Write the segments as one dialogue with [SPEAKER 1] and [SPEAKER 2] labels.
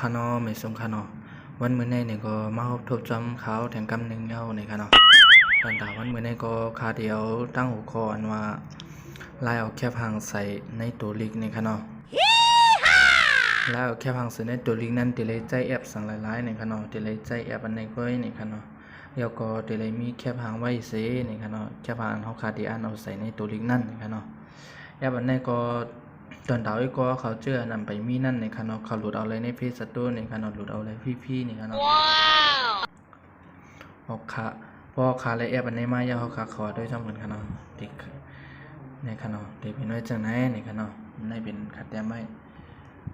[SPEAKER 1] ค่ะเนาะไม่สมค่ะเนาะวันมื้อนี้นี่ก็มาพบทบจำข่าวแทงกำหนึงเฮาในค่ะเนาะตอนตาวันมื้อนี้ก็ข่าเดียวตั้งหัวข้ออันว่าลายเอาแค่พังใส่ในตัวลิกในค่ะเนาะลายเอาแค่พังใส่ในตัวลิกนั้นติเลยใจแอปสั่งหลายๆนี่ค่ะเนาะติเลยใจแอปอันไหนก็นี่ค่ะเนาะแล้วก็ติเลยมีแค่พังไว้เสนี่ค่ะเนาะแค่พังเฮาขาเดที่อันเอาใส่ในตัวลิกนั่นในค่ะเนาะแอปอันนี้ก็ ตอนดาวอีกก็เขาเจออันนั้นไปมีนั่นในคันเนาะเขาหลุดเอาเลยในเพจสตูในคันเนาะหลุดเอาเลยพี่ๆในคันเนาะออกขาพ่อขาเลยแอปอันนี้มาย่าเขาขาขอด้วยจังเหมือนคันเนาะเด็กในคันเนาะเด็กเป็นไว้จังไหนในคันเนาะในเป็นขัดแต้มไว้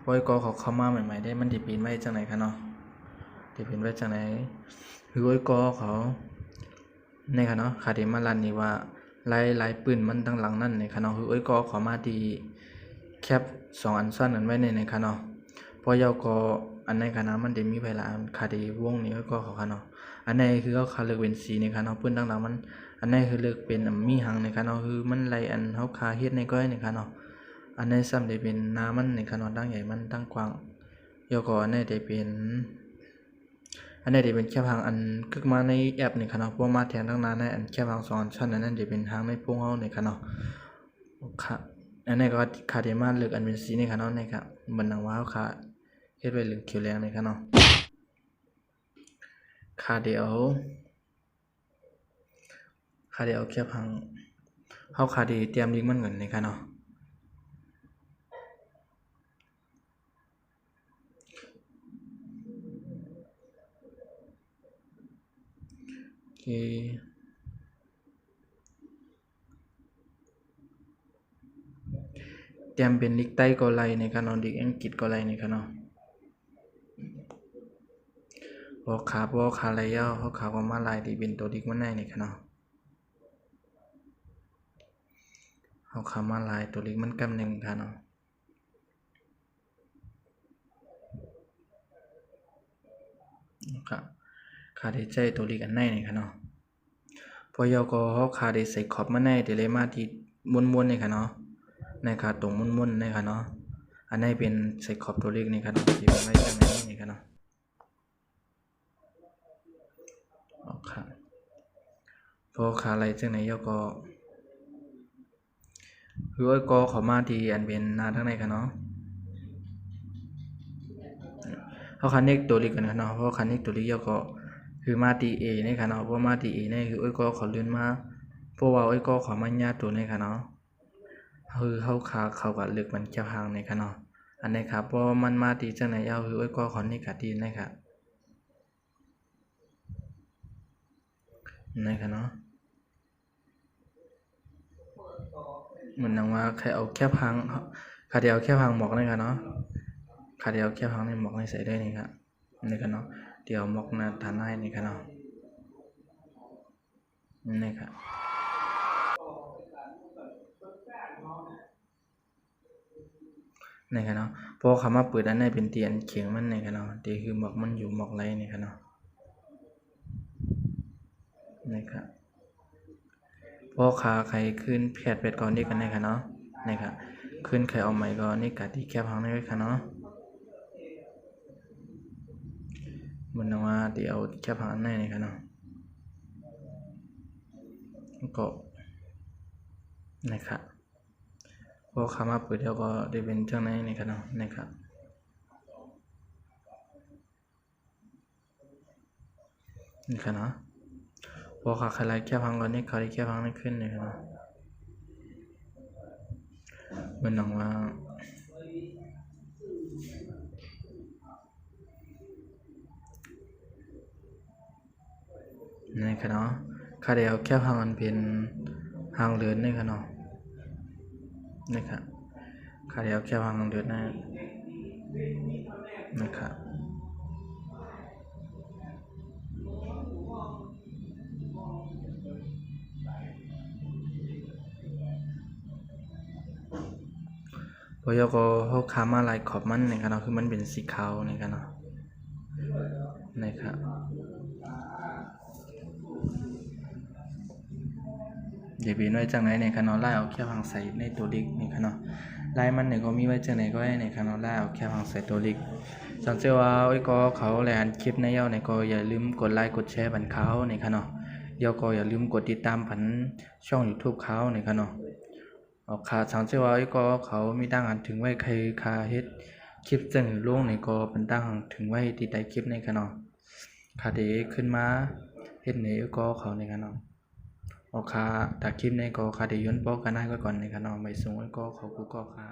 [SPEAKER 1] ปอยก็เขาเข้ามาใหม่ๆได้มันดิเป็นไว้จังไหนคันเนาะดิเป็นไว้จังไหนคือไว้ก็เขาในคันเนาะขาดเดมาลันนี่ว่าไลายลายปืนมันตั้งหลังนั่นในคณะคือเอ้ยก็ขอมาดี แคปสองอันสั้นอันไว้ในในคณะพอยาวก็อันในคณะมันจะมีเวลาคาดีวงนี้ก็ขอคณะอันในคือเขาคาเลือกเป็นสีในคณะปืนตั้งหลังมัน อันในคือเลือกเป็นมีหางในคณะคือมันลายอันเขาคาเฮ็ดในก้อยในคณะอันในซ้ำได้เป็นน้ามันในคณะตั้งใหญ่มันตั้งกว้างยาวก็อันในได้เป็นอันนี้จะเป็นแค่พังอันกึกมาในแอปนี่ค่ะเนาะเพราะว่ามาแทนตั้งนานในอันแค่พังสองอันชั้นอันนั้นจะเป็นทางในพวกเฮาในค่ะเนาะค่ะ อันนี้ก็ขาเดมาเลือกอันเป็นสีในค่ะเนาะนี่ค่ะมันนังว่าวค่ะเฮ็ดไว้เหลืองเขียวแรงในค่ะเนาะค่ะเดียวค่ะเดียวแค่พังเฮาค่ะดีเตรียมลิงก์มันเงินนี่ค่ะเนาะโอเคเตรียมเป็นลิกใต้ก็ไลในคันเนาะลิกอังกฤษก็ไลในคัน เนาะพอขาพอขาไหลยาวเขาขาก็มาลายที่เป็นตัวลิกมันได้ในคันเนาะเขาขามาลายตัวลิกมันกำหนึ่งคันเนาะครับขาดใจตัวลิกอันไหนในคันเนาะพอยาก็เขาขาได้ใส่ขอบมาในเดเลยมาที่ม้วนๆนี่ค่ะเนาะ ในขาตรงม้วนๆนี่ค่ะเนาะอันนี้เป็นใส่ขอบตัวเล็กนี่ค่ะเนาะที่เป็นไว้จังไหนนี่ค่ะเนาะออกค่ะพอขาอะไรจังไหนยก็คือว่าก็เขอมาทีอันเป็นหน้าทั้งในค่ะเนาะเขาคันเน็กตัวเล็กกันค่ะเนาะเพราะคันเน็กตัวเล็กยก็คือมาตีเอในค่ะเนาะเพราะมาตีเอนี่คือเอ้ยก็ขอเลื่อนมาเพราะว่าเอ้ยก็ขอมาญาตัวในค่ะเนาะ คือเข้าขาเข้ากับลึกมันเจ้าหางในค่ะเนาะอันนี้ครับเพราะมันมาตีจังไหนยาวคือเอ้ก็ขอนี่กะตีในค่ะในค่ะเนาะเหมือนนังว่าใครเอาแค่พังขาเดียวแค่พังหมอกในค่ะเนาะขาเดียวแค่พังในหมอกในใส่ได้นี่ครับในค่ะเนาะเดี๋ยวหมอกนาทานให้นี่ครับเนาะนี่ครับ นี่ครับเนาะเพอคำว่าเปิดอันนี้เป็นเตียนเขียงมันนี่ครับเนาะเดี๋ยคือหมอกมันอยู่หมอกไรนี่ครับเนาะนี่ครับพอขาใครขึ้นแพดเป็ดก่อนนี่กันนี่ครับเนาะนี่ครับขึ้นใครเอาใหม่ก่อนนี่กัดที่แคบพังนี่ไว้ครับเนาะมันนว่าเดี๋ยวแค่ผ่านแน่นี่ครับเนาะก็นะครับ พอคำว่าเปิดแล้วก็ได้เป็นเจ้าไหนนี่ครับนะนะครับนี่ครับเนาะพอขาใครไล่แค่พังก่อนนี่ขาดแค่พังนี่ขึ้นนี่ครับมันหนังว่านี่ค่ะเนาะค่าเดียวแค่พังอันเป็นหางเลือนนี่ค่ะเนาะ นี่ค่ะค่าเดียวแค่พังเลือนนะนี่ค่ะพอยก็เขาคามาลายขอบมันนี่ค่ะเนาะคือมันเป็นสีขาวนี่ค่ะเนาะนี่ค่ะเดี๋ยวบีน้อยจังไหนในคันเนาะไล่เอาแค่พังใส่ในตัวล็กในคันเนาะไลน์มันเนี่ยก็มีไว้จังไหนก็ให้ในคันเนาะไลน์เอาแค่ฟังใส่ตัวลิกสังเกตว่าไอ้ก็เขาแลนคลิปในเย้าเนี่ยก็อย่าลืมกดไลค์กดแชร์บันเขาในคันเนาะเย้าก็อย่าลืมกดติดตามผันช่อง YouTube เขาในคันเนาะออกขาสังเกตว่าไอ้ก็เขามีตั้งอันถึงไว้ใครคาเฮ็ดคลิปซึ่งลงในก็เป็นตั้งถึงไว้ที่ใต้คลิปในคันเนคาเดขึ้นมาเฮ็ดในไอ้ก็เขาในคันเออกขาถ้าคลิปในก็คาเดย้อนปอกกันได้ก่อนในคันเนาะไม่สูงไอ้ก็เขากูก็ขา